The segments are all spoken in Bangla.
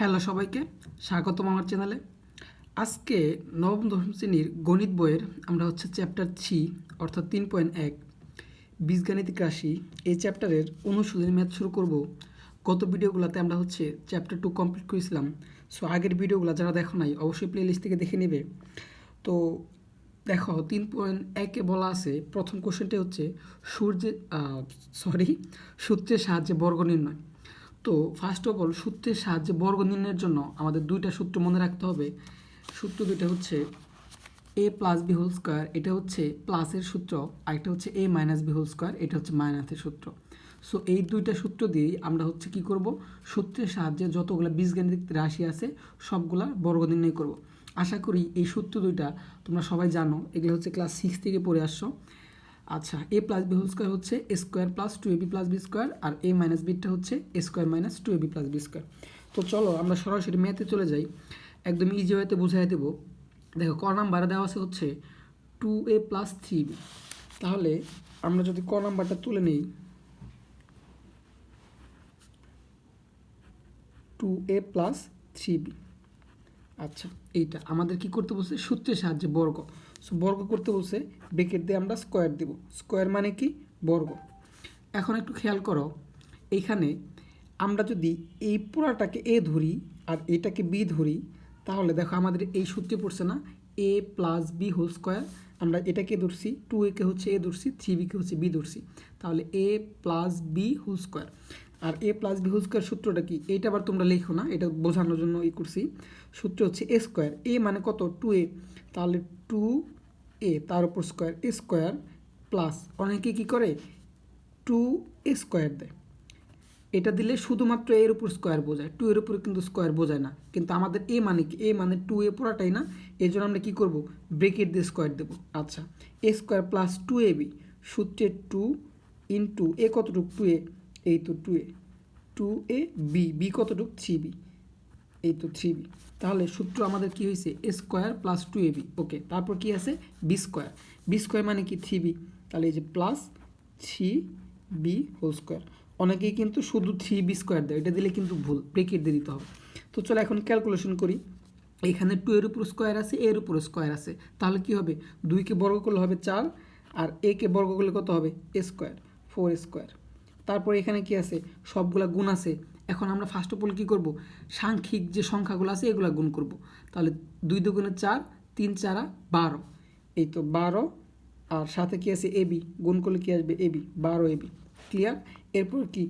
হ্যালো সবাইকে, স্বাগতম আমার চ্যানেলে। আজকে নবম, দশম শ্রেণির গণিত বইয়ের আমরা হচ্ছে চ্যাপ্টার থ্রি অর্থাৎ তিন পয়েন্ট এক, বীজগাণিতিক রাশি। এই চ্যাপ্টারের অনুশীলনী ম্যাথ শুরু করব। গত ভিডিওগুলোতে আমরা হচ্ছে চ্যাপ্টার টু কমপ্লিট করেছিলাম। সো আগের ভিডিওগুলো যারা দেখো নাই, অবশ্যই প্লে লিস্ট থেকে দেখে নেবে। তো, দেখো, তিন পয়েন্ট একে বলা আছে, প্রথম কোশ্চেনটা হচ্ছে সূর্যের সরি সূত্রের সাহায্যে বর্গ নির্ণয়। তো ফার্স্ট অফ অল সূত্রের সাহায্যে বর্গ নির্ণয়ের জন্য আমাদের দুইটা সূত্র মনে রাখতে হবে। সূত্র দুইটা হচ্ছে A plus B whole square এটা হচ্ছে প্লাসের সূত্র আর একটা হচ্ছে A minus B whole square এটা হচ্ছে মাইনাসের সূত্র। সো এই দুইটা সূত্র দিয়েই আমরা হচ্ছে কি করব? সূত্রের সাহায্যে যতগুলো বীজগাণিতিক রাশি আছে, সবগুলা বর্গ নির্ণয় করব। আশা করি এই সূত্র দুইটা তোমরা সবাই জানো। এগুলো হচ্ছে ক্লাস সিক্স থেকে পড়ে আসছো। আচ্ছা A plus B whole square হচ্ছে A square plus two A B plus B square R A minus বিটা হচ্ছে A square minus two A B plus B square তো চলো, আমরা সরাসরি ম্যাথে চলে যাই। একদম ইজি ওয়েতে বুঝাই দেবো। দেখো, ক নাম্বারে দেওয়া আছে হচ্ছে two A plus three B তাহলে আমরা যদি ক নাম্বারটা তুলে নিই two A plus three B আচ্ছা এইটা আমাদের কি করতে বলছে? সূত্রের সাহায্যে বর্গ। সো বর্গ করতে বলছে ব্রেকেট দিয়ে আমরা স্কোয়ার দেব। স্কোয়ার মানে কি? বর্গ। এখন একটু খেয়াল করো, এইখানে আমরা যদি এই পুরাটাকে এ ধরি আর এটাকে বি ধরি, তাহলে দেখো আমাদের এই সূত্রে পড়ছে না, A plus B whole square, আমরা এটাকে ধরছি, টু একে হচ্ছে এ ধরছি, থ্রি বিকে হচ্ছে বি ধরছি, তাহলে A plus B whole square. R A plus B square সূত্রটা কি? এইটা আবার তোমরা লেখো না, এটা বোঝানোর জন্য ই করছি। সূত্র হচ্ছে এ স্কোয়ার এ মানে কত? টু এ তাহলে টু এ তার উপর স্কোয়ার এ স্কোয়ার প্লাস অনেকে কি করে? টু এ স্কোয়ার দেয়। এটা দিলে শুধুমাত্র এর উপর স্কোয়ার বোঝায়। টু এর উপরে কিন্তু স্কোয়ার বোঝায় না। কিন্তু আমাদের এ মানে কি? এ মানে টু এ পুরাটাই না। এই জন্য আমরা কী করব? ব্রেকেট দিয়ে স্কোয়ার দেবো। আচ্ছা A square plus two A B সূত্রের টু ইন্টু এ কতটুকু? টু এ এই তো two A two A B B কতটুকু? থ্রি বি এই তো থ্রি বি তাহলে সূত্র আমাদের কি হয়েছে A square plus two A B okay তারপর কি আছে? বি স্কোয়ার বি স্কোয়ার মানে কি থ্রি বি তাহলে এই যে plus three B whole square অনেকেই কিন্তু শুধু থ্রি বি স্কোয়ার দেয়, এটা দিলে কিন্তু ভুল, ব্রেকেট দিয়ে দিতে হবে। তো চলো এখন ক্যালকুলেশন করি। এখানে টু এর উপর স্কোয়ার আছে এর উপর স্কোয়ার আছে। তাহলে কি হবে? দুইকে বর্গ করলে হবে চার, আর একে বর্গ করলে কত হবে? এ স্কোয়ার ফোর স্কোয়ার তারপর এখানে কি আছে? সবগুলা গুণ আছে। এখন আমরা ফার্স্ট অফ অল কী করব? সাংখ্যিক যে সংখ্যাগুলো আছে, এগুলো গুণ করব। তাহলে দুই দুগুণে চার, তিন চারা বারো। এই তো বারো, আর সাথে কি আছে? এবি গুণ করলে কী আসবে? এবি বারো এবি ক্লিয়ার এরপর কি?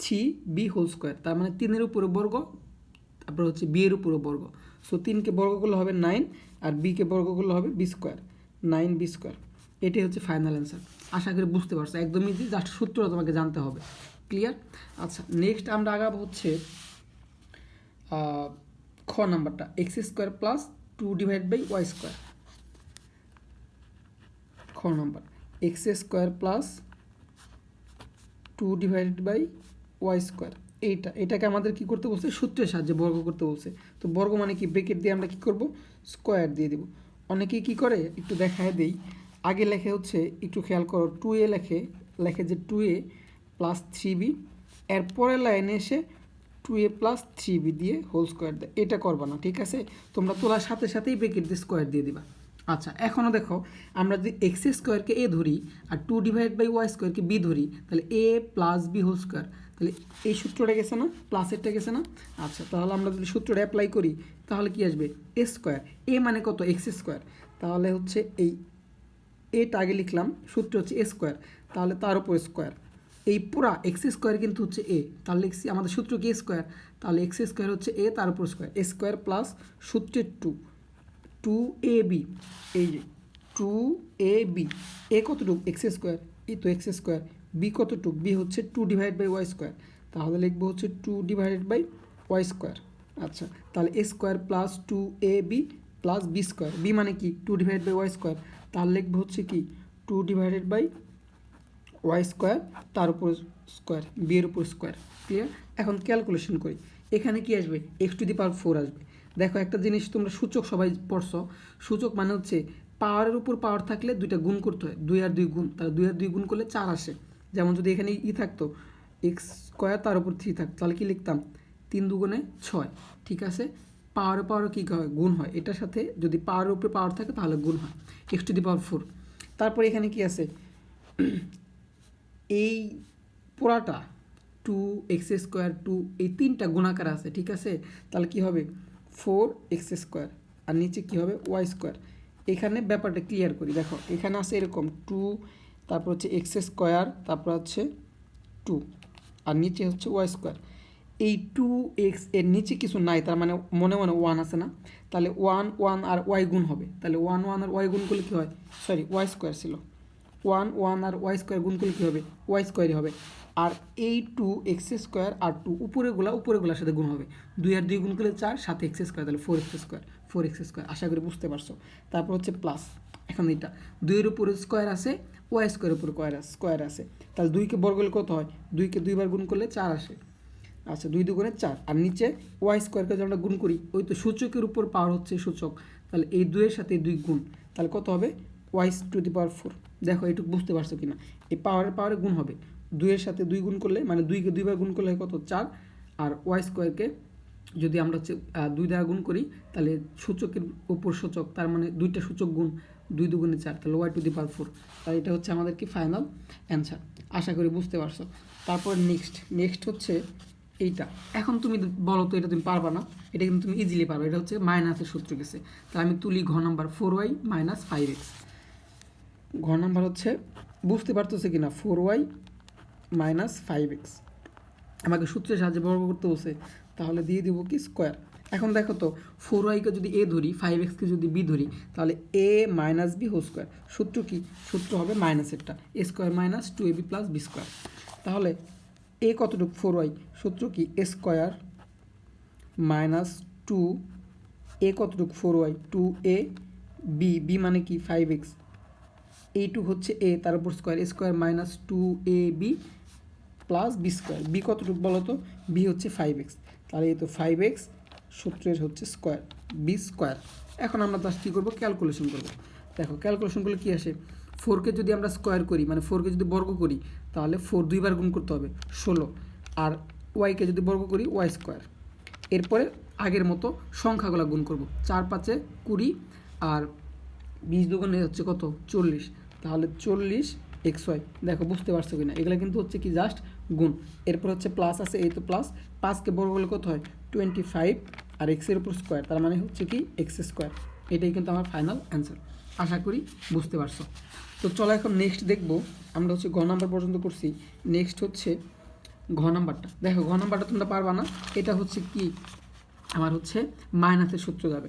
Three B whole square. তার মানে তিনের উপরে বর্গ, তারপর হচ্ছে বি এর উপরে বর্গ। সো তিনকে বর্গ করলে হবে নাইন, আর বিকে বর্গ করলে হবে B square. Nine B square. এটাই হচ্ছে ফাইনাল অ্যান্সার আশা করি বুঝতে পারছ। একদমই জাস্ট সূত্রটা তোমাকে জানতে হবে। ক্লিয়ার আচ্ছা নেক্সট আমরা আগাবো হচ্ছে খ নাম্বারটা। X square plus two divide by Y square খ number. X square plus two divided by Y square এইটা, এটাকে আমাদের কি করতে বলছে? সূত্রের সাহায্যে বর্গ করতে বলছে। তো বর্গ মানে কি? ব্রেকেট দিয়ে আমরা কি করব? স্কোয়ার দিয়ে দেব। অনেকেই কি করে? একটু দেখায় দেই। আগে লেখে হচ্ছে, একটু খেয়াল করো টু এ লেখে লেখে যে two A plus three B এর পরের লাইনে এসে two A plus three B দিয়ে হোল স্কোয়ার দেয়, এটা করবা না, ঠিক আছে? তোমরা তোলার সাথে সাথেই ব্রেকেট দিয়ে স্কোয়ার দিয়ে দিবা। আচ্ছা এখনও দেখো, আমরা যদি এক্স স্কোয়ারকে এ ধরি আর টু ডিভাইড বাই ওয়াই স্কোয়ারকে বি ধরি, তাহলে A plus B whole square তাহলে এই সূত্রটা গেছে না? প্লাসেরটা গেছে না? আচ্ছা তাহলে আমরা যদি সূত্রটা অ্যাপ্লাই করি, তাহলে কি আসবে? এ স্কোয়ার এ মানে কত? এক্স স্কোয়ার তাহলে হচ্ছে এই এটা আগে লিখলাম, সূত্র হচ্ছে এ স্কোয়ার তাহলে তার উপর স্কোয়ার এই পুরা এক্স স্কোয়ার কিন্তু হচ্ছে এ তাহলে লিখছি আমাদের সূত্র কি স্কোয়ার তাহলে এক্স স্কোয়ার হচ্ছে এ তার উপর স্কোয়ার এ স্কোয়ার প্লাস সূত্রের টু টু এ বি এই যে টু এ বি এ কতটুক? এক্স স্কোয়ার এই তো এক্স স্কোয়ার বি কতটুক? বি হচ্ছে two divide by Y square তাহলে লিখব হচ্ছে two divided by Y square আচ্ছা তাহলে A square plus two A B plus B square B মানে কি? Two divide by Y square তাহলে লিখব হচ্ছে কি? Two divided by Y square তার উপর স্কোয়ার বি এর উপর স্কোয়ার ক্লিয়ার এখন ক্যালকুলেশন করি। এখানে কি আসবে? X to the power four আসবে। দেখো একটা জিনিস তোমরা সূচক সবাই পড়ছো। সূচক মানে হচ্ছে পাওয়ারের উপর পাওয়ার থাকলে দুইটা গুণ করতে হয়। দুই আর দুই গুণ। তাহলে দুই আর দুই গুণ করলে চার আসে। যেমন যদি এখানে ই থাকতো এক্স স্কোয়ার তার উপর থ্রি থাকতো, তাহলে কি লিখতাম? তিন দুগুণে ছয়। ঠিক আছে? পাওয়ারে পাওয়ারে কী হয় গুণ হয়? এটার সাথে যদি পাওয়ারের উপরে পাওয়ার থাকে তাহলে গুণ হয়। X to the power four তারপর এখানে কি আছে? এই পোড়াটা টু এক্স স্কোয়ার টু এই তিনটা গুণাকার আছে, ঠিক আছে? তাহলে কি হবে? ফোর এক্স স্কোয়ার আর নিচে কি হবে? ওয়াই স্কোয়ার এখানে ব্যাপারটা ক্লিয়ার করি। দেখো, এখানে আছে এরকম টু তারপর হচ্ছে এক্স স্কোয়ার তারপর হচ্ছে টু আর নিচে হচ্ছে ওয়াই স্কোয়ার এই টু এক্সের নিচে কিছু নাই, তার মানে মনে মনে ওয়ান আছে না? তাহলে ওয়ান ওয়ান আর ওয়াই গুণ হবে। তাহলে ওয়ান ওয়ান আর ওয়াই গুণ করলে কী হয়? সরি ওয়াই স্কোয়ার ছিল। ওয়ান ওয়ান আর ওয়াই স্কোয়ার গুণ করলে কী হবে? ওয়াই স্কোয়ারই হবে। আর এই টু এক্স স্কোয়ার আর টু উপরেগুলা উপরেগুলার সাথে গুণ হবে। দুই আর দুই গুণ করলে চার সাথে এক্স স্কোয়ার তাহলে four X square four X square আশা করি বুঝতে পারছ। তারপর হচ্ছে প্লাস এখন এটা দুইয়ের উপরে স্কোয়ার আছে ওয়াই স্কোয়ারের উপরে স্কোয়ার স্কোয়ার আছে। তাহলে দুইকে বর্গ করলে কত হয়? দুইকে দুইবার গুণ করলে চার আসে। আচ্ছা দুই দুগুণে চার। আর নিচে ওয়াই স্কোয়ারকে যদি আমরা গুণ করি, ওই তো সূচকের উপর পাওয়ার হচ্ছে সূচক। তাহলে এই দুইয়ের সাথে দুই গুণ, তাহলে কত হবে? Y to the power four. দেখো এইটুকু বুঝতে পারছ কিনা? এই পাওয়ারের পাওয়ারে গুণ হবে। দুইয়ের সাথে দুই গুণ করলে মানে দুইকে দুইবার গুণ করলে কত? চার। আর ওয়াই স্কোয়ারকে যদি আমরা হচ্ছে দুই দ্বারা গুণ করি, তাহলে সূচকের উপর সূচক, তার মানে দুইটা সূচক গুণ, দুই দুগুণে চার, তাহলে Y to the power four. তাহলে এটা হচ্ছে আমাদের কি ফাইনাল অ্যান্সার আশা করি বুঝতে পারছ। তারপর নেক্সট নেক্সট হচ্ছে এইটা। এখন তুমি বলো তো, এটা তুমি পারবা না। এটা কিন্তু তুমি ইজিলি পারবে। এটা হচ্ছে মাইনাসের সূত্র গেছে। তাহলে আমি তুলি ঘ number four Y minus five X ঘ নাম্বার হচ্ছে, বুঝতে পারতেছে কিনা? Four Y minus five X আমাকে সূত্রের সাহায্যে বর্গ করতে বসে তাহলে দিয়ে দিব কি স্কোয়ার এখন দেখো তো ফোর ওয়াইকে যদি এ ধরি ফাইভ এক্সকে যদি বি ধরি, তাহলে A minus B whole square সূত্র কি? সূত্র হবে মাইনাসেরটা A square minus two A B plus B square তাহলে এ কতটুকু ফোর ওয়াই? সূত্র কি? A square minus two A কতটুকু four Y? Two A B. B মানে কি? Five X. এইটুক হচ্ছে এ, তার উপর square. Square minus two A B plus B square. B কতটুকু বলো তো? বি হচ্ছে ফাইভ এক্স। তাহলে এই তো ফাইভ এক্স, সূত্রের হচ্ছে স্কোয়ার, বি স্কোয়ার। এখন আমরা জাস্ট কী করব? ক্যালকুলেশন করব। দেখো, ক্যালকুলেশন করলে কী আসে? ফোরকে যদি আমরা স্কোয়ার করি মানে ফোরকে যদি বর্গ করি তাহলে ফোর দুইবার গুণ করতে হবে, ষোলো। আর ওয়াইকে যদি বর্গ করি ওয়াই স্কোয়ার এরপরে আগের মতো সংখ্যাগুলো গুণ করব। চার পাঁচে কুড়ি, আর বিশ দুগুণে হচ্ছে কত? চল্লিশ। তাহলে চল্লিশ এক্স ওয়াই দেখো, বুঝতে পারছ কিনা? এগুলো কিন্তু হচ্ছে কি জাস্ট গুণ। এরপর হচ্ছে প্লাস আছে, এই তো প্লাস পাঁচকে বড় বলে কত হয়? টোয়েন্টি ফাইভ আর এক্সের উপর স্কোয়ার তার মানে হচ্ছে কি? এক্স স্কোয়ার এটাই কিন্তু আমার ফাইনাল অ্যান্সার আশা করি বুঝতে পারছ। তো চলো এখন নেক্সট দেখব। আমরা হচ্ছে গ নাম্বার পর্যন্ত করছি নেক্সট হচ্ছে ঘ নাম্বারটা। দেখো, ঘ নাম্বারটা তোমরা পারবা না। এটা হচ্ছে কি? আমার হচ্ছে মাইনাসের সূত্র যাবে।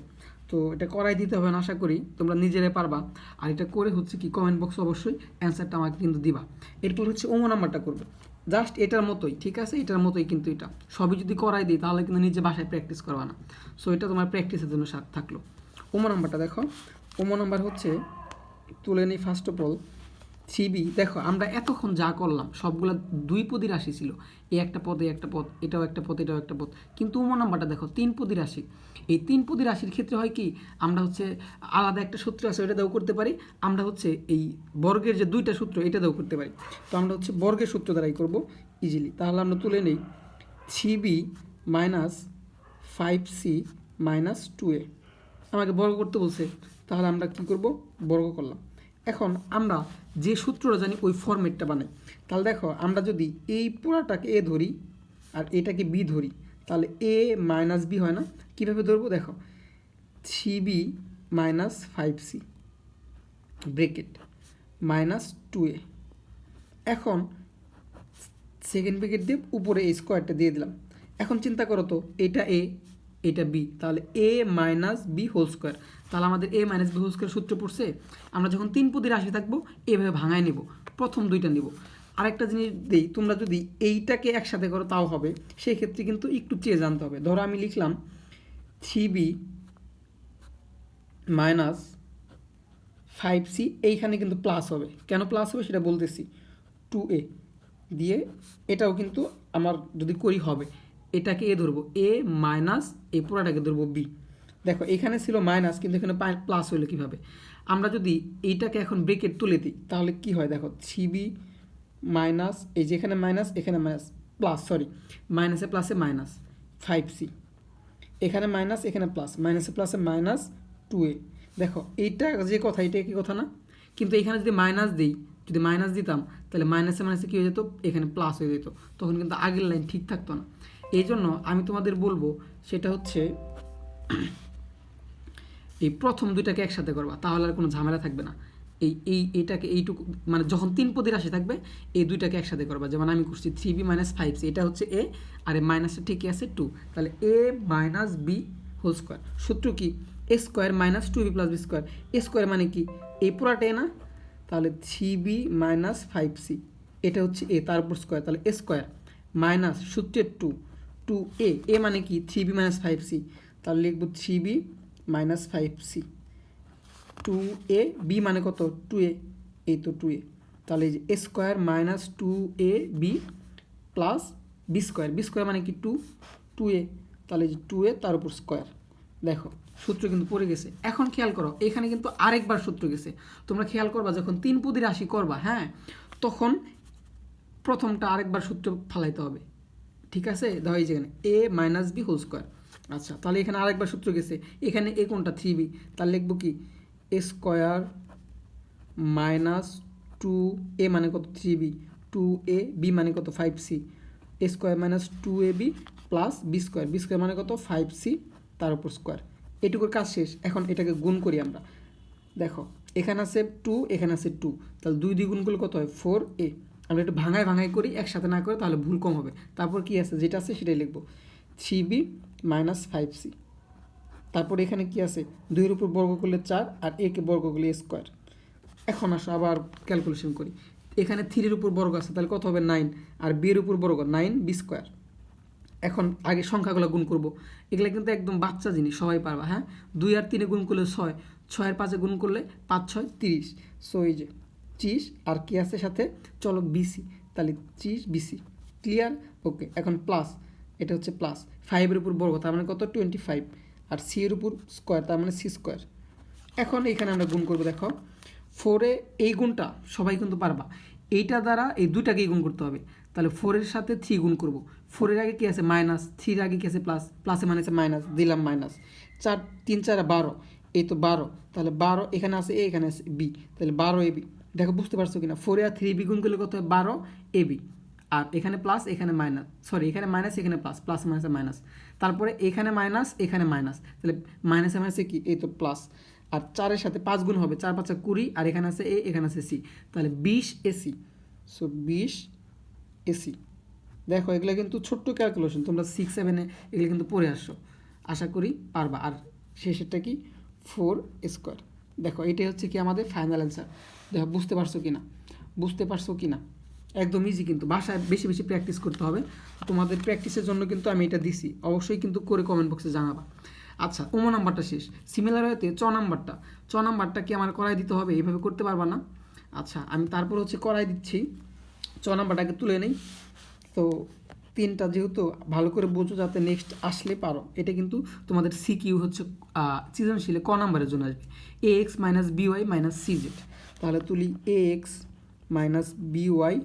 তো এটা করাই দিতে হবে না, আশা করি। তোমরা নিজেরাই পারবা। আর এটা করে হচ্ছে কি? কমেন্ট বক্সে অবশ্যই অ্যান্সারটা আমাকে কিন্তু দিবা। এরপর হচ্ছে ওমো নাম্বারটা করবে। জাস্ট এটার মতোই, ঠিক আছে? এটার মতোই কিন্তু এটা। সবই যদি করাই দিই, তাহলে কিন্তু নিজে বাসায় প্র্যাকটিস করবা না। সো এটা তোমার প্র্যাকটিসের জন্য সাথ থাকল। ওমো নাম্বারটা দেখো। ওমো নাম্বার হচ্ছে, তুলে নিই ফার্স্ট অফ অল থ্রি দেখো, আমরা এতক্ষণ যা করলাম, সবগুলো দুই পদী রাশি ছিল। এই একটা পদ একটা পদ, এটাও একটা পদ, এটাও একটা পদ। কিন্তু উমো নাম্বারটা দেখো, তিন পদী রাশি। এই তিন পদী রাশির ক্ষেত্রে হয় কি, আমরা হচ্ছে আলাদা একটা সূত্র আছে ওটা দাও করতে পারি। আমরা হচ্ছে এই বর্গের যে দুইটা সূত্র, এটা দাও করতে পারি। তো আমরা হচ্ছে বর্গের সূত্র দ্বারাই করব ইজিলি তাহলে আমরা তুলে নেই, three B minus five C minus two A. আমাকে বর্গ করতে বলছে, তাহলে আমরা কি করব? বর্গ করলাম। এখন আমরা যে সূত্রটা জানি, ওই ফরম্যাটটা বানাই। তাহলে দেখো, আমরা যদি এই পুরাটাকে এ ধরি আর এটাকে বি ধরি, তাহলে এ মাইনাস বি হয় না। কীভাবে ধরবো? দেখো, three B minus five C bracket minus two A. এখন সেকেন্ড ব্রেকেট দিয়ে উপরে এই স্কোয়ারটা দিয়ে দিলাম। এখন চিন্তা করো তো, এটা এ এটা বি তাহলে A minus B whole square তাহলে আমাদের A minus B whole square সূত্র পড়ছে, আমরা যখন তিন পদের রাশি থাকব, এভাবে ভাঙায় নেব, প্রথম দুইটা নিব। আরেকটা জিনিস দিই, তোমরা যদি এইটাকে একসাথে করো, তাও হবে। সেই ক্ষেত্রে কিন্তু একটু চেয়ে জানতে হবে। ধরো আমি লিখলাম three B minus five C এইখানে কিন্তু প্লাস হবে। কেন প্লাস হবে সেটা বলতেছি। টু এ দিয়ে এটাও কিন্তু আমার যদি করি হবে। এটাকে এ ধরবো, এ মাইনাস এই পুরাটাকে ধরবো বি। দেখো, এখানে ছিল মাইনাস, কিন্তু এখানে প্লাস হলো কীভাবে? আমরা যদি এইটাকে এখন ব্রেকেট তুলে দিই, তাহলে কি হয়? দেখো, থ্রি মাইনাস, এই যে এখানে মাইনাস এখানে মাইনাস প্লাস সরি মাইনাসে প্লাসে মাইনাস ফাইভ সি এখানে মাইনাস, এখানে প্লাস মাইনাসে প্লাসে মাইনাস টু এ দেখো, এইটা যে কথা, এটা কি কথা না? কিন্তু এখানে যদি মাইনাস দিই, যদি মাইনাস দিতাম, তাহলে মাইনাসে মাইনাসে কী হয়ে যেত? এখানে প্লাস হয়ে যেত। তখন কিন্তু আগের লাইন ঠিক থাকতো না। এই জন্য আমি তোমাদের বলব, সেটা হচ্ছে এই প্রথম দুইটাকে একসাথে করবা, তাহলে আর কোনো ঝামেলা থাকবে না। এই এই, এটাকে এইটুকু মানে যখন তিন পদের রাশি থাকবে, এই দুইটাকে একসাথে করবা। যেমন আমি করছি থ্রি বি মাইনাস ফাইভ এটা হচ্ছে এ আর এ মাইনাসটা ঠিকই আছে টু তাহলে A minus B whole square সূত্র কি? A square minus two B plus B square A square মানে কি? এই এ না? তাহলে three B minus five C এটা হচ্ছে এ তার উপর স্কোয়ার তাহলে এ স্কোয়ার মাইনাস সূত্রের টু টু এ এ মানে কি? Three B minus five C তাহলে লিখব three B minus five C two A B মানে কত? টু এ এই তো টু এ তাহলে যে A square minus two A B plus B square B square মানে কি? টু টু এ তাহলে যে টু এ তার উপর স্কোয়ার দেখো, সূত্র কিন্তু পড়ে গেছে। এখন খেয়াল করো, এখানে কিন্তু আরেকবার সূত্র গেছে। তোমরা খেয়াল করবা, যখন তিন পদি রাশি করবা হ্যাঁ তখন প্রথমটা আরেকবার সূত্র ফালাইতে হবে। ঠিক আছে? দেখো এই যেখানে A minus B whole square আচ্ছা তাহলে এখানে আরেকবার সূত্র গেছে। এখানে এ কোনটা? থ্রি বি তাহলে লিখব কি? A square minus two A মানে কত? Three B two A B মানে কত? Five C A square minus two A B plus B square B square মানে কত? ফাইভ সি তার উপর স্কোয়ার এটুকুর কাজ শেষ। এখন এটাকে গুণ করি আমরা। দেখো, এখানে আছে টু এখানে আছে টু তাহলে দুই দুই গুণ করলে কত হয়? ফোর এ আমরা একটু ভাঙায় ভাঙাই করি, একসাথে না করে তাহলে ভুল কম হবে। তারপর কি আছে? যেটা আছে সেটাই লিখব। Three B minus five C. তারপর এখানে কি আছে? দুইয়ের উপর বর্গ করলে চার আর একে বর্গ করলে স্কোয়ার। এখন আসো, আবার ক্যালকুলেশন করি। এখানে থ্রির উপর বর্গ আছে, তাহলে কত হবে? নাইন। আর বি এর উপর বর্গ, নাইন বি স্কোয়ার। এখন আগে সংখ্যাগুলো গুণ করব। এগুলো কিন্তু একদম বাচ্চা জিনিস, সবাই পারবা হ্যাঁ? দুই আর তিনে গুণ করলে ছয়, ছয়ের পাঁচে গুণ করলে পাঁচ, ছয়, তিরিশ। সো এই যে ত্রিশ আর কি আছে সাথে? চলো বিসি তাহলে ত্রিশ বিসি ক্লিয়ার ওকে এখন প্লাস এটা হচ্ছে প্লাস ফাইভের উপর বর্গ তার মানে কত? টোয়েন্টি ফাইভ আর সি এর উপর স্কোয়ার তার মানে সি স্কোয়ার এখন এখানে আমরা গুণ করব, দেখো। ফোরে এই গুণটা সবাই কিন্তু পারবা। এইটা দ্বারা এই দুটাকেই গুণ করতে হবে। তাহলে ফোরের সাথে থ্রি গুণ করব। ফোরের আগে কি আছে? মাইনাস থ্রির আগে কি আছে? প্লাস প্লাসে মানে আছে মাইনাস দিলাম মাইনাস চার, তিন, চার, বারো, এই তো বারো। তাহলে বারো এখানে আছে এ এখানে আছে বি তাহলে বারো এ বি দেখো, বুঝতে পারছ কিনা? ফোরে আর থ্রি বি গুণ করলে কত হয়? বারো এ বি আর এখানে প্লাস এখানে মাইনাস সরি এখানে মাইনাস এখানে প্লাস প্লাস মাইনাসে মাইনাস তারপরে এখানে মাইনাস এখানে মাইনাস তাহলে মাইনাসে মাইনাসে কি? এই তো প্লাস আর চারের সাথে পাঁচ গুণ হবে। চার, পাঁচা কুড়ি। আর এখানে আছে এ এখানে আছে সি তাহলে বিশ এসি সো বিশ এসি দেখো, এগুলো কিন্তু ছোট্ট ক্যালকুলেশন তোমরা সিক্স সেভেনে এগুলো কিন্তু পড়ে আসছো। আশা করি পারবা। আর শেষেরটা কি? ফোর স্কোয়ার দেখো, এটাই হচ্ছে কি আমাদের ফাইনাল অ্যান্সার দেখো, বুঝতে পারছ কি না বুঝতে পারছ কি না একদম ইজি কিন্তু, বাসায় বেশি বেশি প্র্যাকটিস করতে হবে। তোমাদের প্র্যাকটিসের জন্য কিন্তু আমি এটা দিছি। অবশ্যই কিন্তু করে কমেন্ট বক্সে জানাবা। আচ্ছা ওমো নাম্বারটা শেষ। সিমিলার হয়েতে চ নাম্বারটা। চ নাম্বারটা কি আমার করাই দিতে হবে? এইভাবে করতে পারবা না? আচ্ছা আমি তারপর হচ্ছে করাই দিচ্ছি। চ নাম্বারটাকে তুলে নেই। তো তিনটা যেহেতু ভালো করে বোঝো যাতে নেক্সট আসলে পারো, এটা কিন্তু তোমাদের সিকিউ হচ্ছে সৃজনশীলে ক নাম্বারের জন্য আসবে? A X minus B Y minus C Z তাহলে তুলি A X minus B Y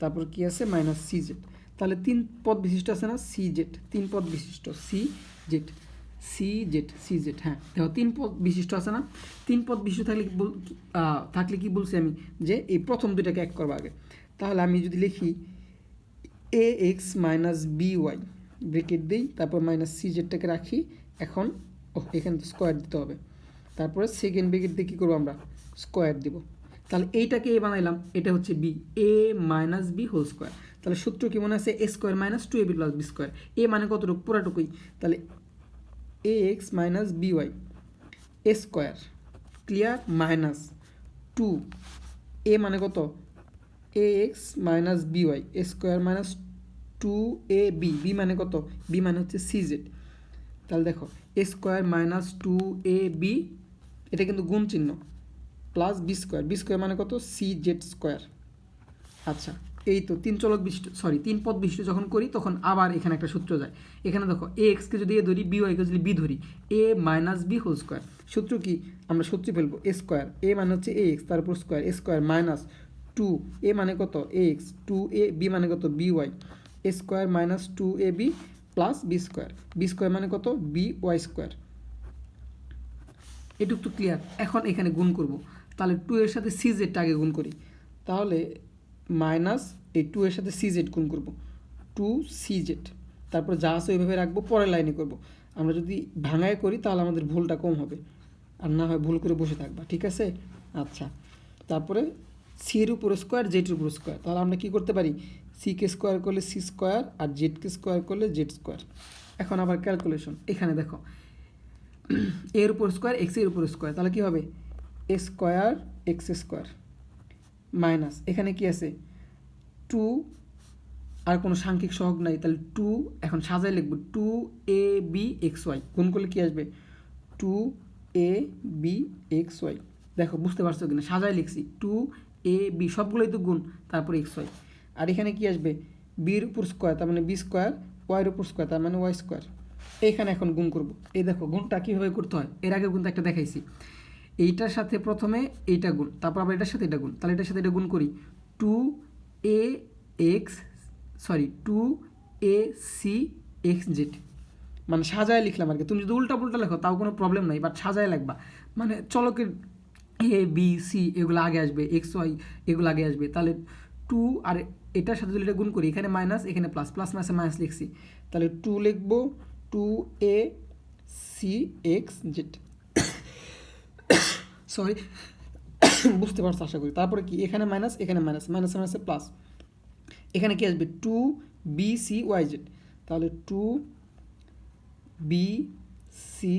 তারপর কি আছে? মাইনাস সি জেড তাহলে তিন পদ বিশিষ্ট আছে না? সি জেড তিন পদ বিশিষ্ট C Z C Z C Z হ্যাঁ। দেখো, তিন পদ বিশিষ্ট আছে না? তিন পদ বিশিষ্ট থাকলে বল থাকলে কি বলছি আমি? যে এই প্রথম দুইটাকে এক করব আগে। তাহলে আমি যদি লিখি A X minus B Y bracket দিই, তারপর মাইনাস সি জেডটাকে রাখি, এখন ও এখানে তো স্কোয়ার দিতে হবে। তারপরে সেকেন্ড ব্রেকেট দিয়ে কী করব আমরা? স্কোয়ার দিব। তাহলে এইটাকে এ বানাইলাম? এটা হচ্ছে B A minus B whole square তাহলে সূত্র কি মনে আছে? A square minus two A B plus B square A মানে কতটুকু? পুরাটুকুই। তাহলে A X minus B Y A square clear minus two A মানে কত? A X minus B Y A square minus two A B B মানে কত? বি মানে হচ্ছে সি জেড তাহলে দেখো A square minus two A B এটা কিন্তু গুণ চিহ্ন। Plus B square B square মানে কত? সি জেড স্কোয়ার আচ্ছা এই তো তিন চলক বিশিষ্ট সরি তিন পদ বিশিষ্ট যখন করি, তখন আবার এখানে একটা সূত্র যায়। এখানে দেখো এ এক্সকে যদি এ ধরি বি ওয়াইকে যদি বি ধরি A minus B whole square সূত্র কি? আমরা সূত্রে ফেলব এ স্কোয়ার এ মানে হচ্ছে এ এক্স তারপর square A square minus two A মানে কত? A X two A B মানে কত? B Y A square minus two A B plus B square B square মানে কত? বি ওয়াই স্কোয়ার এটুক তো ক্লিয়ার এখন এখানে গুণ করব। তাহলে টু এর সাথে সি জেডটা আগে গুণ করি। তাহলে মাইনাস এই টু এর সাথে সি জেড গুণ করব। টু সি জেড তারপর যা আছে ওইভাবে রাখব, পরের লাইনে করব। আমরা যদি ভাঙায় করি, তাহলে আমাদের ভুলটা কম হবে। আর না হয় ভুল করে বসে থাকবা, ঠিক আছে? আচ্ছা। তারপরে সি এর উপর স্কোয়ার জেডের উপর স্কোয়ার তাহলে আমরা কী করতে পারি? সি কে স্কোয়ার করলে সি স্কোয়ার আর জেডকে স্কোয়ার করলে জেড স্কোয়ার এখন আবার ক্যালকুলেশন এখানে দেখো। এর উপর স্কোয়ার এক্সের উপর স্কোয়ার তাহলে কী হবে? Square, X square, minus. এখানে কি আছে? টু, আর কোনো সাংখ্যিক সহগ নাই, তাহলে টু, এখন সাজায় লিখব, two A B X Y. গুণ করলে কী আসবে? Two A B X Y. দেখো, বুঝতে পারছ কিনা? সাজায় লিখছি, টু এ বি, সবগুলোই তো গুণ, তারপর এক্স ওয়াই। আর এখানে কি আসবে? বির উপর স্কোয়ার, তার মানে বি স্কোয়ার ওয়াইয়ের উপর স্কোয়ার, তার মানে ওয়াই স্কোয়ার। এইখানে এখন গুণ করব। এই দেখো, গুণটা কীভাবে করতে হয়? এর আগে গুণটা একটা দেখাইছি। এইটার সাথে প্রথমে এইটা গুণ, তারপর আবার এটার সাথে এটা গুণ, তাহলে এটার সাথে এটা গুণ করি। Two A X sorry two A C X Z মানে সাজায় লিখলাম আর কি তুমি যদি উল্টা পুল্টা লেখো, তাও কোনো প্রবলেম নাই বাট সাজায় লিখবা মানে চলকের এ বি সি এগুলো আগে আসবে এক্স ওয়াই এগুলো আগে আসবে। তাহলে টু আর এটার সাথে যদি এটা গুণ করি, এখানে মাইনাস এখানে প্লাস প্লাস মাসে মাইনাস লিখছি। তাহলে টু লিখব two A C X Z sorry বুঝতে পারছ, আশা করি। তারপরে কি? এখানে মাইনাস এখানে মাইনাস মাইনাস মাইনাসে প্লাস এখানে কি আসবে? Two B C Y Z তাহলে two B C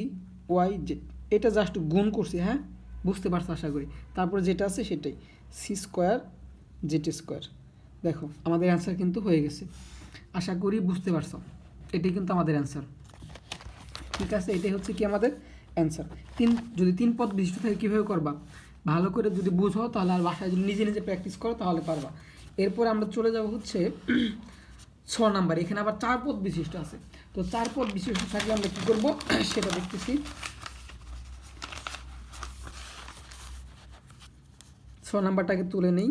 Y Z এটা জাস্ট গুণ করছি হ্যাঁ? বুঝতে পারছ, আশা করি। তারপরে যেটা আছে সেটাই। সি স্কোয়ার জেড স্কোয়ার দেখো, আমাদের অ্যান্সার কিন্তু হয়ে গেছে। আশা করি বুঝতে পারছ। এটাই কিন্তু আমাদের অ্যান্সার ঠিক আছে? এটাই হচ্ছে কি আমাদের অ্যান্সার তিন, যদি তিন পদ বিশিষ্ট থাকে কীভাবে করবা? ভালো করে যদি বুঝো, তাহলে আর বাসায় যদি নিজে নিজে প্র্যাকটিস করো, তাহলে পারবা। এরপর আমরা চলে যাব হচ্ছে ছ নাম্বার, এখানে আবার চার পদ বিশিষ্ট আছে। তো চার পদ বিশিষ্ট থাকলে আমরা কী করব? সেটা দেখতেছি। ছ নাম্বারটাকে তুলে নেই।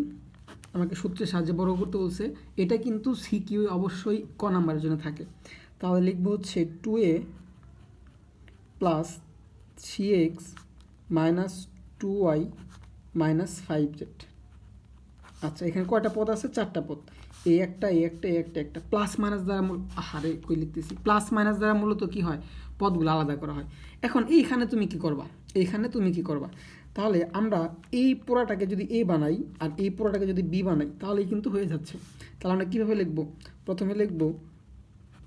আমাকে সূত্রের সাহায্যে বড় করতে বলছে। এটা কিন্তু সিকিউ অবশ্যই ক নাম্বারের জন্য থাকে। তাহলে লিখব হচ্ছে two A plus three X minus two Y minus five Z আচ্ছা এখানে কয়টা পদ আছে? চারটা পদ। এই একটা এই একটা এই একটা একটা। প্লাস মাইনাস দ্বারা মূল হারে কই লিখতেছি? প্লাস মাইনাস দ্বারা মূলত কি হয়? পদগুলো আলাদা করা হয়। এখন এইখানে তুমি কি করবা? এইখানে তুমি কি করবা? তাহলে আমরা এই পোড়াটাকে যদি এ বানাই আর এই পোড়াটাকে যদি বি বানাই, তাহলেই কিন্তু হয়ে যাচ্ছে। তাহলে আমরা কীভাবে লিখব? প্রথমে লিখব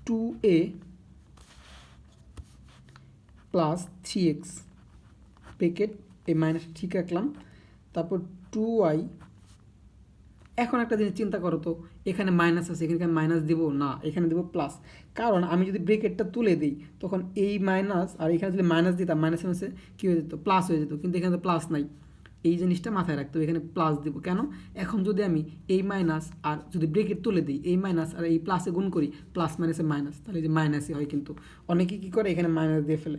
two A plus three X packet এই মাইনাস ঠিক রাখলাম। তারপর টু ওয়াই এখন একটা জিনিস চিন্তা করো তো, এখানে মাইনাস আছে, এখানে মাইনাস দিব? না, এখানে দেবো প্লাস কারণ আমি যদি ব্রেকেটটা তুলে দিই, তখন এই মাইনাস আর এখানে যদি মাইনাস দিতাম মাইনাস মাইনাসে কী হয়ে যেত? প্লাস হয়ে যেত। কিন্তু এখানে তো প্লাস নাই। এই জিনিসটা মাথায় রাখতে হবে, এখানে প্লাস দিব। কেন? এখন যদি আমি এই মাইনাস আর যদি ব্রেকেট তুলে দিই, এই মাইনাস আর এই প্লাসে গুণ করি প্লাস মাইনাসে মাইনাস তাহলে যে মাইনাসই হয় কিন্তু। অনেকে কী করে? এখানে মাইনাস দিয়ে ফেলে।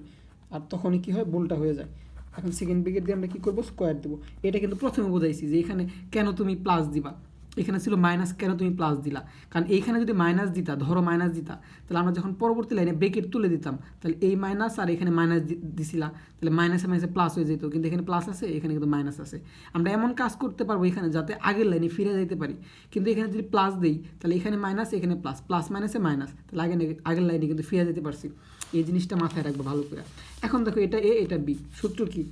আর তখনই কী হয়, ভুলটা হয়ে যায়। এখন সেকেন্ড ব্রেকেট দিয়ে আমরা কী করব? স্কোয়ার দেবো। এটা কিন্তু প্রথমে বোঝাইছি যে এখানে কেন তুমি প্লাস দিবা? এখানে ছিল মাইনাস কেন তুমি প্লাস দিলা? কারণ এইখানে যদি মাইনাস দিতা, ধরো মাইনাস দিতা, তাহলে আমরা যখন পরবর্তী লাইনে ব্রেকেট তুলে দিতাম, তাহলে এই মাইনাস আর এখানে মাইনাস দিছিলা। তাহলে মাইনাসে মাইনাসে প্লাস হয়ে যেত। কিন্তু এখানে প্লাস আছে, এখানে কিন্তু মাইনাস আছে। আমরা এমন কাজ করতে পারব এখানে যাতে আগের লাইনে ফিরে যেতে পারি। কিন্তু এখানে যদি প্লাস দিই, তাহলে এখানে মাইনাস এখানে প্লাস প্লাস মাইনাসে মাইনাস তাহলে আগে আগের লাইনে কিন্তু ফিরে যেতে পারছি। এই জিনিসটা মাথায় রাখব ভালো করে। এখন দেখো এটা এ, এটা বি। সূত্র কি?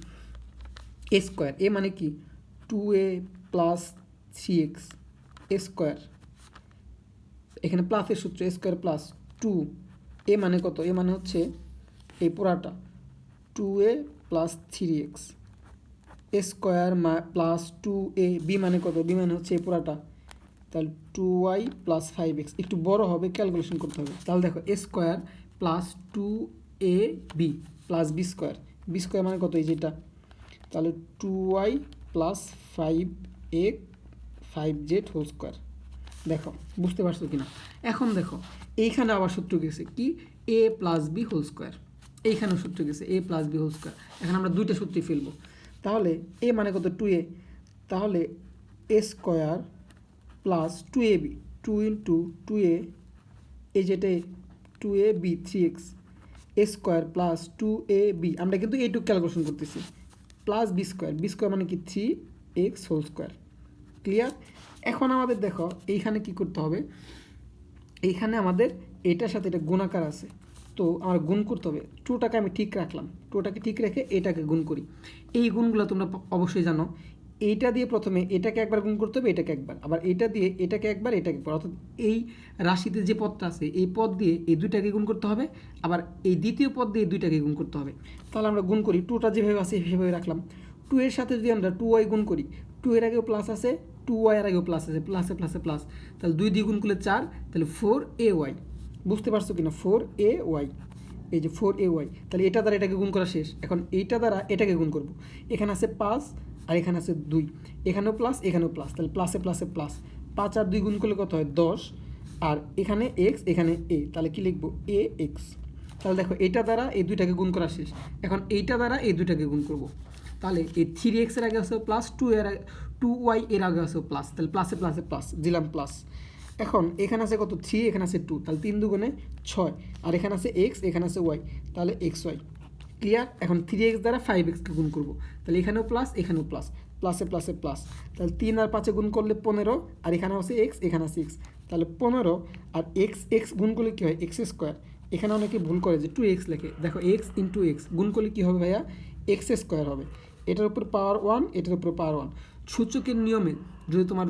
A square. এ মানে কি? Two A plus three X A square. এখানে প্লাসের সূত্র, A square plus two. A মানে কত? এ মানে হচ্ছে এই পুরাটা two A plus three X A square plus two A, B মানে কত? বি মানে হচ্ছে এই পুরাটা তাহলে two Y plus five X. একটু বড় হবে, ক্যালকুলেশন করতে হবে। তাহলে দেখো, A square plus two A B plus B square B square মানে কত এই যেটা তাহলে two Y plus five A five Z whole square দেখো, বুঝতে পারছ কি না এখন দেখো, এইখানে আবার সূত্র গেছে কি? A plus B whole square এইখানেও সূত্র গেছে A plus B whole square এখন আমরা দুইটা সূত্রই ফেলব। তাহলে এ মানে কত? টু এ তাহলে A square plus two A B two into two A এই যেটা two A B three X A square plus two A B আমরা কিন্তু এইটুকু ক্যালকুলেশন করতেছি। Plus B square B square মানে কি? Three X whole square clear এখন আমাদের দেখো, এইখানে কি করতে হবে? এইখানে আমাদের এটার সাথে এটা গুণাকার আছে। তো আমার গুণ করতে হবে। টুটাকে আমি ঠিক রাখলাম। টুটাকে ঠিক রেখে এটাকে গুণ করি। এই গুণগুলো তোমরা অবশ্যই জানো। এইটা দিয়ে প্রথমে এটাকে একবার গুণ করতে হবে, এটাকে একবার। আবার এটা দিয়ে এটাকে একবার এটাকে একবার। অর্থাৎ এই রাশিতে যে পদটা আছে, এই পদ দিয়ে এই দুইটাকে গুণ করতে হবে, আবার এই দ্বিতীয় পদ দিয়ে দুইটাকে গুণ করতে হবে। তাহলে আমরা গুণ করি টুটা যেভাবে আছে, সেভাবে রাখলাম। টু এর সাথে যদি আমরা টু ওয়াই গুণ করি টু এর আগেও প্লাস আছে টু ওয়াই এর আগেও প্লাস আছে প্লাসে প্লাসে প্লাস তাহলে দুই দিয়ে গুণ করলে চার, তাহলে ফোর এ ওয়াই বুঝতে পারছ কিনা? ফোর এ ওয়াই এই যে ফোর এ ওয়াই তাহলে এটা দ্বারা এটাকে গুণ করা শেষ। এখন এইটা দ্বারা এটাকে গুণ করব। এখানে আছে পাঁচ আর এখানে আছে দুই। এখানেও প্লাস এখানেও প্লাস তাহলে প্লাসে প্লাসে প্লাস পাঁচ আর দুই গুণ করলে কত হয়? দশ। আর এখানে এক্স এখানে এ তাহলে কি লিখব? এ এক্স তাহলে দেখো, এটা দ্বারা এই দুইটাকে গুণ করা শেষ। এখন এইটা দ্বারা এই দুইটাকে গুণ করব। তাহলে এই থ্রি এক্সের আগে আছে প্লাস টু এর টু ওয়াই এর আগে আছে প্লাস তাহলে প্লাসে প্লাসে প্লাস দিলাম প্লাস এখন এখানে আছে কত? থ্রি এখানে আছে টু তাহলে তিন দুগুণে ছয়। আর এখানে আছে এক্স এখানে আছে ওয়াই তাহলে এক্স ওয়াই ক্লিয়ার এখন থ্রি এক্স দ্বারা ফাইভ এক্সকে গুণ করব। তাহলে এখানেও প্লাস এখানেও প্লাস প্লাসে প্লাসে প্লাস তাহলে তিন আর পাঁচে গুণ করলে পনেরো, আর এখানে আছে এক্স এখানে আছে এক্স তাহলে পনেরো আর এক্স এক্স গুণ করলে কী হয়? এক্স স্কোয়ার এখানে অনেকে ভুল করে যে টু এক্স লেখে। দেখো এক্স ইন্টু এক্স গুণ করলে কী হবে ভাইয়া? এক্স স্কোয়ার হবে। এটার উপর পাওয়ার ওয়ান এটার উপর পাওয়ার ওয়ান সূচকের নিয়মে যদি তোমার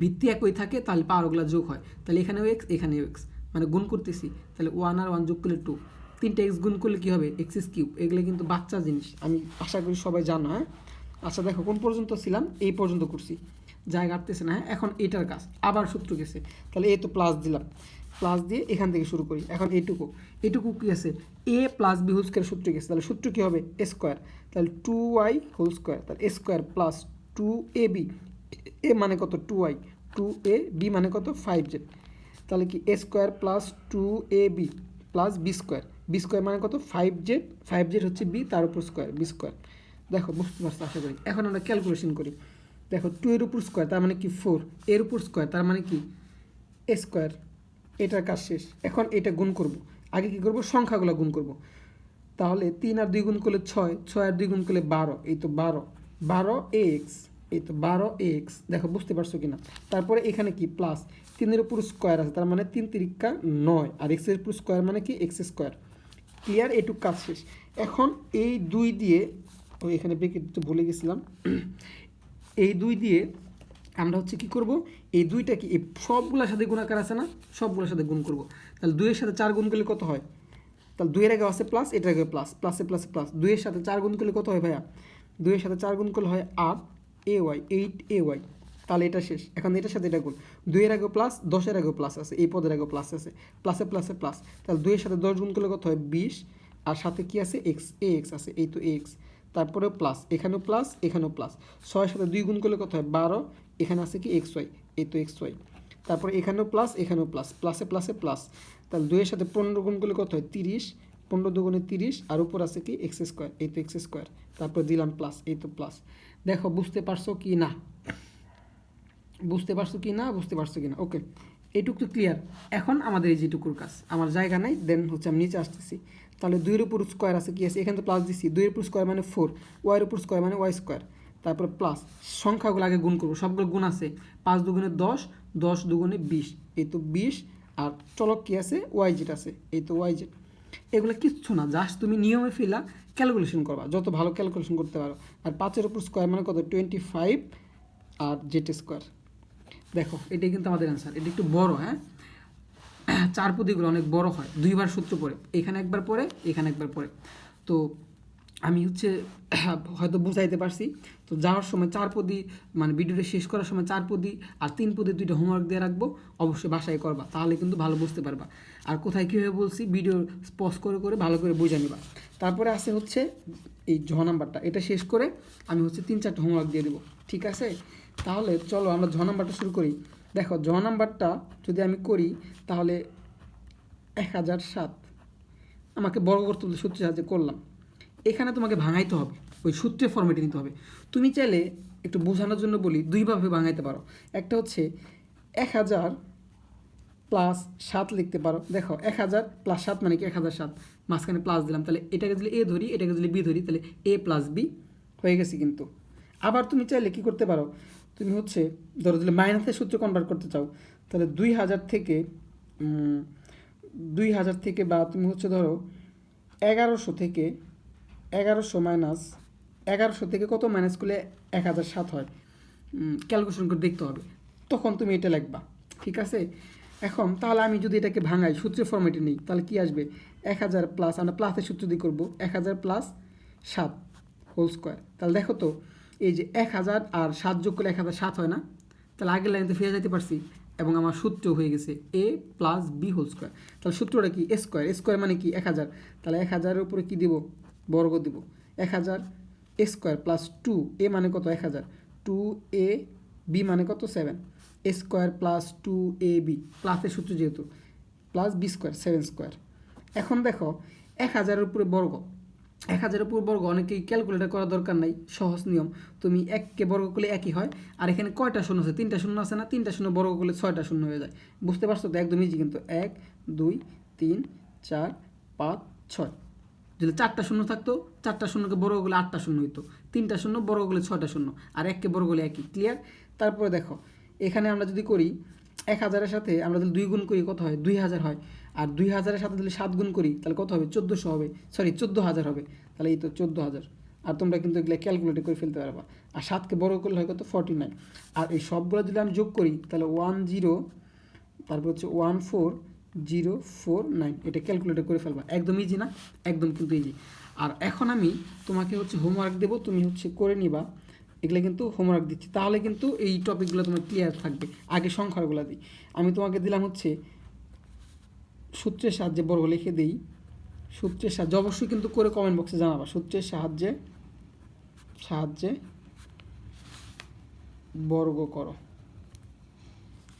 ভিত্তি একই থাকে, তাহলে পাওয়ারগুলো যোগ হয়। তাহলে এখানেও এক্স এখানেও এক্স মানে গুণ করতেছি। তাহলে ওয়ান আর ওয়ান যোগ করলে টু তিনটে এক্স গুণ করলে কী হবে? এক্স ইস কিউব এগুলো কিন্তু বাচ্চা জিনিস। আমি আশা করি সবাই জানো হ্যাঁ? আচ্ছা দেখো, কোন পর্যন্ত ছিলাম? এই পর্যন্ত করছি। জায়গা কাটতেছে না হ্যাঁ? এখন এটার কাজ। আবার সূত্র গেছে। তাহলে এ তো প্লাস দিলাম। প্লাস দিয়ে এখান থেকে শুরু করি। এখন এইটুকু এইটুকু কী আছে? A plus B whole square সূত্র গেছে। তাহলে সূত্র কী হবে? এ স্কোয়ার তাহলে টু ওয়াই হোল স্কোয়ার তাহলে A square plus two A B A মানে কত? Two Y two A B মানে কত? ফাইভ জেড তাহলে কি A square plus two A B plus B square B square মানে কত? ফাইভ জেড ফাইভ জেড হচ্ছে বি তার উপর স্কোয়ার বি স্কোয়ার দেখো, বুঝতে পারছ, আশা করি। এখন আমরা ক্যালকুলেশন করি। দেখো টু এর উপর স্কোয়ার তার মানে কি? ফোর এর উপর স্কোয়ার তার মানে কি? এ স্কোয়ার এটার কাজ শেষ। এখন এটা গুণ করব। আগে কি করব? সংখ্যাগুলো গুণ করব। তাহলে তিন আর দুই গুণ করলে ছয় ছয় আর দুই গুণ করলে বারো, এই তো বারো। বারো এক্স এই তো বারো এক্স দেখো, বুঝতে পারছ কিনা? তারপরে এখানে কি? প্লাস তিনের উপর স্কোয়ার আছে, তার মানে তিন তিরিকা নয়। আর এক্সের উপর স্কোয়ার মানে কি? এক্স স্কোয়ার ক্লিয়ার এটুক কাজ শেষ। এখন এই দুই দিয়ে ও এখানে ব্রেকেট দিতে ভুলে গেছিলাম। এই দুই দিয়ে আমরা হচ্ছে কি করব? এই দুইটা কি সবগুলোর সাথে গুণাকার আছে না? সবগুলোর সাথে গুণ করব। তাহলে দুইয়ের সাথে চার গুণ করলে কত হয়? তাহলে দুইয়ের আগে আছে প্লাস এটার আগে প্লাস প্লাসে প্লাসে প্লাস দুইয়ের সাথে চার গুণ করলে কত হয় ভাইয়া? দুইয়ের সাথে চার গুণ করলে হয় আট A Y eight A Y তাহলে এটা শেষ। এখন এটার সাথে এটা গুণ দুইয়ের আগে প্লাস দশের আগেও প্লাস আছে, এই পদের আগেও প্লাস আছে। প্লাসে প্লাসে প্লাস তাহলে দুইয়ের সাথে দশ গুণ করলে কত হয়? বিশ। আর সাথে কি আছে? এক্স এ এক্স আছে, এই তো এক্স তারপরে প্লাস এখানেও প্লাস এখানেও প্লাস ছয়ের সাথে দুই গুণ করলে কত হয়? বারো। এখানে আছে কি? এক্স ওয়াই এই তো এক্স ওয়াই তারপরে এখানেও প্লাস এখানেও প্লাস প্লাসে প্লাসে প্লাস তাহলে দুইয়ের সাথে পনেরো গুণ করলে কত হয়? তিরিশ। পনেরো দুগুণে তিরিশ। আর উপর আছে কি? এক্স স্কোয়ার এই তো এক্স স্কোয়ার তারপর দিলাম প্লাস এই তো প্লাস দেখো, বুঝতে পারছ কি? না। বুঝতে পারছ কি না, বুঝতে পারছ কি না? ওকে এইটুকু তো ক্লিয়ার এখন আমাদের এই যেটুকুর কাজ, আমার জায়গা নাই দেন হচ্ছে আমি নিচে আসতেছি। তাহলে দুইয়ের উপর স্কোয়ার আছে কি? আছে এখানে তো প্লাস দিচ্ছি দুইয়ের উপর স্কোয়ার মানে ফোর ওয়াইয়ের উপর স্কোয়ার মানে ওয়াই স্কোয়ার তারপর প্লাস সংখ্যাগুলো আগে গুণ করব, সবগুলো গুণ আছে। পাঁচ দুগুণে দশ দশ দুগুণে বিশ। এই তো বিশ, আর চলক কি আছে? ওয়াই জেড আছে। এই তো ওয়াই জেড এগুলো কিচ্ছু না জাস্ট তুমি নিয়মে ফিলা ক্যালকুলেশন করবা। যত ভালো ক্যালকুলেশন করতে পারো। আর পাঁচের উপর স্কোয়ার মানে কত? টোয়েন্টি ফাইভ আর জেড স্কোয়ার দেখো, এটাই কিন্তু আমাদের অ্যান্সার এটা একটু বড় হ্যাঁ? চার পদিগুলো অনেক বড় হয়, দুইবার সূত্র পড়ে, এখানে একবার পড়ে, এখানে একবার পড়ে। তো আমি হচ্ছে, হয়তো বুঝাইতে পারছি, তো যাওয়ার সময় চার পদি মানে ভিডিওটা শেষ করার সময় চার পদি আর তিন পদি দুইটা হোমওয়ার্ক দিয়ে রাখব, অবশ্যই বাসায় করবা, তাহলে কিন্তু ভালো বুঝতে পারবা। আর কোথায় কীভাবে বলছি ভিডিও পজ করে করে ভালো করে বুঝে নিবা। তারপরে আছে হচ্ছে এই ঝ নাম্বারটা, এটা শেষ করে আমি হচ্ছে তিন চারটা হোমওয়ার্ক দিয়ে দেবো। ঠিক আছে? তাহলে চলো আমরা ঝ নাম্বারটা শুরু করি। দেখো, ঝ নাম্বারটা যদি আমি করি, তাহলে এক হাজার সাত। আমাকে বর্গ করতে বলতে সূত্রের সাহায্যে করলাম। এখানে তোমাকে ভাঙাইতে হবে। ওই সূত্রের ফর্মেটে নিতে হবে। তুমি চাইলে একটু বোঝানোর জন্য বলি দুইভাবে ভাঙাইতে পারো। একটা হচ্ছে এক হাজার প্লাস সাত লিখতে পারো। দেখো, এক হাজার প্লাস সাত মানে কি এক হাজার সাত? মাঝখানে প্লাস দিলাম। তাহলে এটাকে যদি এ ধরি, এটাকে যদি বি ধরি, তাহলে এ প্লাস বি হয়ে গেছে কিন্তু। আবার তুমি চাইলে কী করতে পারো? তুমি হচ্ছে, ধরো যদি মাইনাসের সূত্রে কনভার্ট করতে চাও, তাহলে দুই হাজার থেকে দুই হাজার থেকে বা তুমি হচ্ছে ধরো এগারোশো থেকে এগারোশো মাইনাস এগারোশো থেকে কত মাইনাস করলে এক হাজার সাত হয়? ক্যালকুলেশন করে দেখতে হবে। তখন তুমি এটা লিখবা, ঠিক আছে? এখন তাহলে আমি যদি এটাকে ভাঙাই, সূত্রের ফর্মেটে নিই, তাহলে কি আসবে? এক হাজার প্লাস আমরা প্লাসের সূত্র দিয়ে করব, এক হাজার প্লাস সাত হোল স্কোয়ার তাহলে দেখো তো এই যে এক হাজার আর সাত যোগ করলে এক হাজার সাত হয় না, তাহলে আগের লাইনতে ফিরে যেতে পারছি এবং আমার সূত্র হয়ে গেছে A plus B whole square তাহলে সূত্রটা কি? স্কোয়ার স্কোয়ার মানে কি? এক হাজার। তাহলে এক হাজারের উপরে কী দিব? বর্গ দিব। এক হাজার A square plus two A মানে কত? এক হাজার। টু এ বি মানে কত? Seven A square plus two A B প্লাসের সূত্র যেহেতু। Plus B square seven square এখন দেখো, এক হাজারের উপরে বর্গ। এক হাজারের উপর বর্গ, অনেকেই ক্যালকুলেটর করার দরকার নাই, সহজ নিয়ম। তুমি এককে বর্গ করলে একই হয়, আর এখানে কয়টা শূন্য আছে? তিনটা শূন্য আছে না? তিনটা শূন্য বর্গ করলে ছয়টা শূন্য হয়ে যায়। বুঝতে পারছ তো? একদম ইজি কিন্তু। এক, দুই, তিন, চার, পাঁচ, ছয়। যদি চারটা শূন্য থাকতো, চারটা শূন্যকে বর্গ করলে আটটা শূন্য হইতো। তিনটা শূন্য, বর্গ করলে ছয়টা শূন্য, আর এককে বর্গ করলে একই। ক্লিয়ার তারপরে দেখো, এখানে আমরা যদি করি এক হাজারের সাথে আমরা যদি দুই গুণ করি, কত হয়? দুই হাজার হয়। আর দুই হাজারের সাথে যদি সাত গুণ করি, তাহলে কত হবে? চোদ্দোশো হবে। সরি চোদ্দ হাজার হবে। তাহলে এই তো চোদ্দ হাজার। আর তোমরা কিন্তু এগুলো ক্যালকুলেট করে ফেলতে পারবা। আর সাতকে বড় করলে হয় কত? ফর্টি নাইন আর এই সবগুলো যদি আমি যোগ করি, তাহলে ওয়ান জিরো তারপর হচ্ছে one four zero four nine এটা ক্যালকুলেটর করে ফেলবা। একদম ইজি না? একদম কিন্তু ইজি আর এখন আমি তোমাকে হচ্ছে হোমওয়ার্ক দেবো। তুমি হচ্ছে করে নিবা। এগুলো কিন্তু হোমওয়ার্ক দিচ্ছি। তাহলে কিন্তু এই টপিকগুলো তোমার ক্লিয়ার থাকবে। আগে সংখ্যাগুলো দিই। আমি তোমাকে দিলাম হচ্ছে সূত্রের সাহায্যে বর্গ লিখে দিই। সূত্রের সাহায্যে, অবশ্যই কিন্তু করে কমেন্ট বক্সে জানাবা। সূত্রের সাহায্যে সাহায্যে বর্গ করো।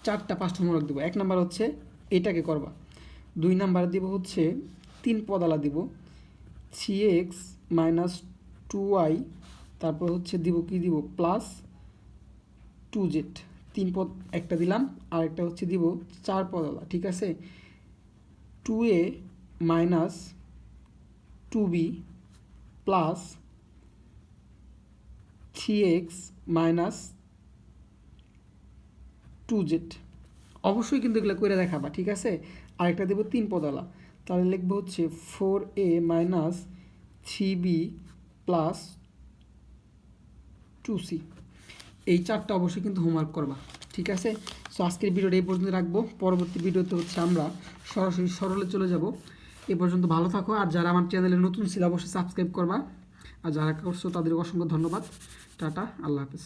চারটা পাঁচটা হোমওয়ার্ক দেবো। এক নাম্বার হচ্ছে এটাকে করবা। দুই নাম্বার দিব হচ্ছে তিন পদালা দিব। Three X minus two Y তারপর হচ্ছে দিব কি দিব? প্লাস টু জেড তিন পদ একটা দিলাম আর একটা হচ্ছে দিব চার পদালা, ঠিক আছে? Two A minus two B plus three X minus two Z অবশ্যই কিন্তু এগুলো করে দেখাবা, ঠিক আছে? আরেকটা দেবো তিন পদালা, তাহলে লিখব হচ্ছে four A minus three B plus two C এই চারটা অবশ্যই কিন্তু হোমওয়ার্ক করবা, ঠিক আছে? সো আজকের ভিডিওটা এই পর্যন্ত রাখব। পরবর্তী ভিডিওতে হচ্ছে আমরা সরাসরি সরলে চলে যাব। এ পর্যন্ত ভালো থাকো, আর যারা আমার চ্যানেলে নতুন ছিল, অবশ্যই সাবস্ক্রাইব করবা। আর যারা করছ তাদের অসংখ্য ধন্যবাদ। টাটা, আল্লাহ হাফেজ।